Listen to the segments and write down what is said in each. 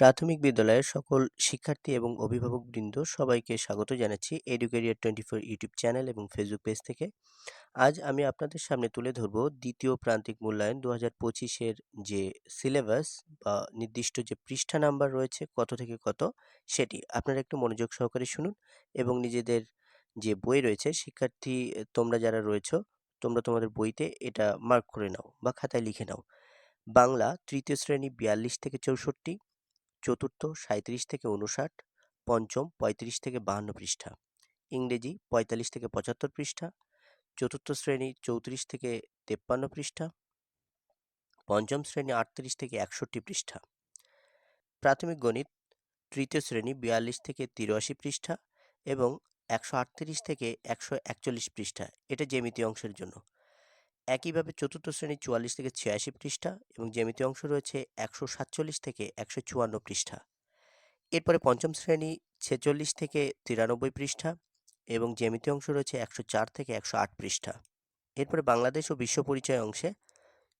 প্রাথমিক বিদ্যালয়ের সকল শিক্ষার্থী এবং অভিভাবকবৃন্দ সবাইকে স্বাগত জানাচ্ছি এডুকেরিয়ার টোয়েন্টি ফোর ইউটিউব চ্যানেল এবং ফেসবুক পেজ থেকে। আজ আমি আপনাদের সামনে তুলে ধরব দ্বিতীয় প্রান্তিক মূল্যায়ন দু হাজার পঁচিশের যে সিলেবাস বা নির্দিষ্ট যে পৃষ্ঠা নাম্বার রয়েছে কত থেকে কত সেটি আপনারা একটু মনোযোগ সহকারে শুনুন এবং নিজেদের যে বই রয়েছে শিক্ষার্থী তোমরা যারা রয়েছ তোমরা তোমাদের বইতে এটা মার্ক করে নাও বা খাতায় লিখে নাও। বাংলা তৃতীয় শ্রেণি বিয়াল্লিশ থেকে চৌষট্টি চতুর্থ সাঁইত্রিশ থেকে উনষাট পঞ্চম পঁয়ত্রিশ থেকে বাহান্ন পৃষ্ঠা, ইংরেজি পঁয়তাল্লিশ থেকে পঁচাত্তর পৃষ্ঠা, চতুর্থ শ্রেণি চৌত্রিশ থেকে তেপ্পান্ন পৃষ্ঠা, পঞ্চম শ্রেণি আটত্রিশ থেকে একষট্টি পৃষ্ঠা। প্রাথমিক গণিত তৃতীয় শ্রেণি বিয়াল্লিশ থেকে তিরাশি পৃষ্ঠা এবং একশো আটত্রিশ থেকে একশো একচল্লিশ পৃষ্ঠা। এটা জ্যামিতি অংশের জন্য। একইভাবে চতুর্থ শ্রেণি চুয়াল্লিশ থেকে ছিয়াশি পৃষ্ঠা এবং জ্যামিতি অংশ রয়েছে একশো সাতচল্লিশ থেকে একশো চুয়ান্ন পৃষ্ঠা। এরপরে পঞ্চম শ্রেণি ছেচল্লিশ থেকে তিরানব্বই পৃষ্ঠা এবং জ্যামিতি অংশ রয়েছে একশো চার থেকে একশো আট পৃষ্ঠা। এরপরে বাংলাদেশ ও বিশ্ব পরিচয় অংশে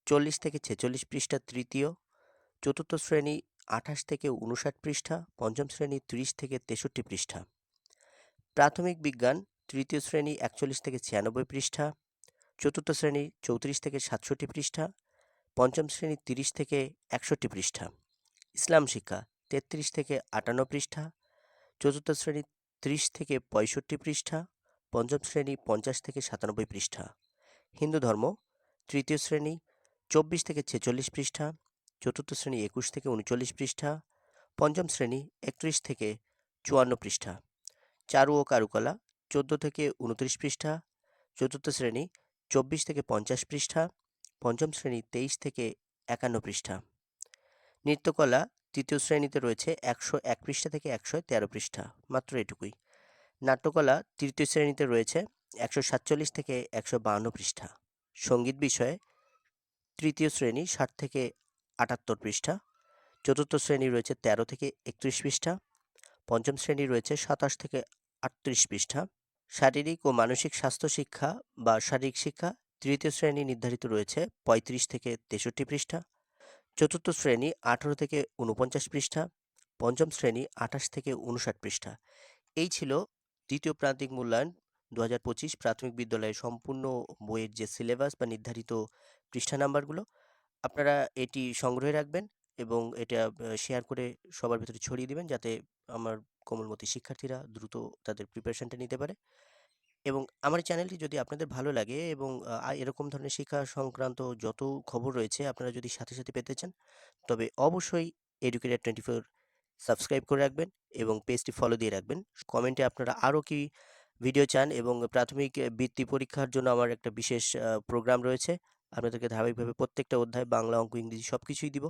চল্লিশ থেকে ছেচল্লিশ পৃষ্ঠা তৃতীয়, চতুর্থ শ্রেণি আঠাশ থেকে উনষাট পৃষ্ঠা, পঞ্চম শ্রেণি ত্রিশ থেকে তেষট্টি পৃষ্ঠা। প্রাথমিক বিজ্ঞান তৃতীয় শ্রেণি একচল্লিশ থেকে ছিয়ানব্বই পৃষ্ঠা চতুর্থ শ্রেণি চৌত্রিশ থেকে সাতষট্টি পৃষ্ঠা, পঞ্চম শ্রেণি তিরিশ থেকে একষট্টি পৃষ্ঠা। ইসলাম শিক্ষা তেত্রিশ থেকে আটান্ন পৃষ্ঠা, চতুর্থ শ্রেণি ত্রিশ থেকে পঁয়ষট্টি পৃষ্ঠা, পঞ্চম শ্রেণি পঞ্চাশ থেকে সাতানব্বই পৃষ্ঠা। হিন্দু ধর্ম তৃতীয় শ্রেণি চব্বিশ থেকে ছেচল্লিশ পৃষ্ঠা, চতুর্থ শ্রেণি একুশ থেকে উনচল্লিশ পৃষ্ঠা, পঞ্চম শ্রেণি একত্রিশ থেকে চুয়ান্ন পৃষ্ঠা। চারু ও কারুকলা চোদ্দ থেকে উনত্রিশ পৃষ্ঠা, চতুর্থ শ্রেণি চব্বিশ থেকে পঞ্চাশ পৃষ্ঠা, পঞ্চম শ্রেণি তেইশ থেকে একান্ন পৃষ্ঠা। নৃত্যকলা তৃতীয় শ্রেণীতে রয়েছে একশো এক পৃষ্ঠা থেকে একশো তেরো পৃষ্ঠা, মাত্র এটুকুই। নাট্যকলা তৃতীয় শ্রেণীতে রয়েছে একশো সাতচল্লিশ থেকে একশো বাহান্ন পৃষ্ঠা। সংগীত বিষয়ে তৃতীয় শ্রেণি ষাট থেকে আটাত্তর পৃষ্ঠা, চতুর্থ শ্রেণি রয়েছে তেরো থেকে একত্রিশ পৃষ্ঠা, পঞ্চম শ্রেণি রয়েছে সাতাশ থেকে আটত্রিশ পৃষ্ঠা শারীরিক ও মানসিক স্বাস্থ্য শিক্ষা বা শারীরিক শিক্ষা তৃতীয় শ্রেণি নির্ধারিত রয়েছে পঁয়ত্রিশ থেকে তেষট্টি পৃষ্ঠা, চতুর্থ শ্রেণি আঠারো থেকে উনপঞ্চাশ পৃষ্ঠা, পঞ্চম শ্রেণি আঠাশ থেকে উনষাট পৃষ্ঠা। এই ছিল দ্বিতীয় প্রান্তিক মূল্যায়ন দু হাজার পঁচিশ প্রাথমিক বিদ্যালয়ের সম্পূর্ণ বইয়ের যে সিলেবাস বা নির্ধারিত পৃষ্ঠা নাম্বারগুলো, আপনারা এটি সংগ্রহে রাখবেন এবং এটা শেয়ার করে সবার ভিতরে ছড়িয়ে দিবেন যাতে আমার কোমলমতি শিক্ষার্থীরা দ্রুত তাদের প্রিপারেশনটা নিতে পারে। এবং আমার চ্যানেলটি যদি আপনাদের ভালো লাগে এবং এরকম ধরনের শিক্ষা সংক্রান্ত যত খবর রয়েছে আপনারা যদি সাথে সাথে পেতে চান, তবে অবশ্যই এডুকেটার টোয়েন্টি ফোর সাবস্ক্রাইব করে রাখবেন এবং পেজটি ফলো দিয়ে রাখবেন। কমেন্টে আপনারা আরও কি ভিডিও চান এবং প্রাথমিক বৃত্তি পরীক্ষার জন্য আমার একটা বিশেষ প্রোগ্রাম রয়েছে, আপনাদেরকে ধারাবাহিকভাবে প্রত্যেকটা অধ্যায়, বাংলা, অঙ্ক, ইংরেজি সব কিছুই দিব।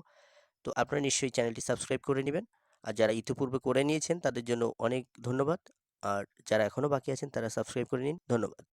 তো আপনারা নিশ্চয়ই চ্যানেলটি সাবস্ক্রাইব করে নেবেন। আর যারা ইতিপূর্বে করে নিয়েছেন তাদের জন্য অনেক ধন্যবাদ। আর যারা এখনও বাকি আছেন তারা সাবস্ক্রাইব করে নিন। ধন্যবাদ।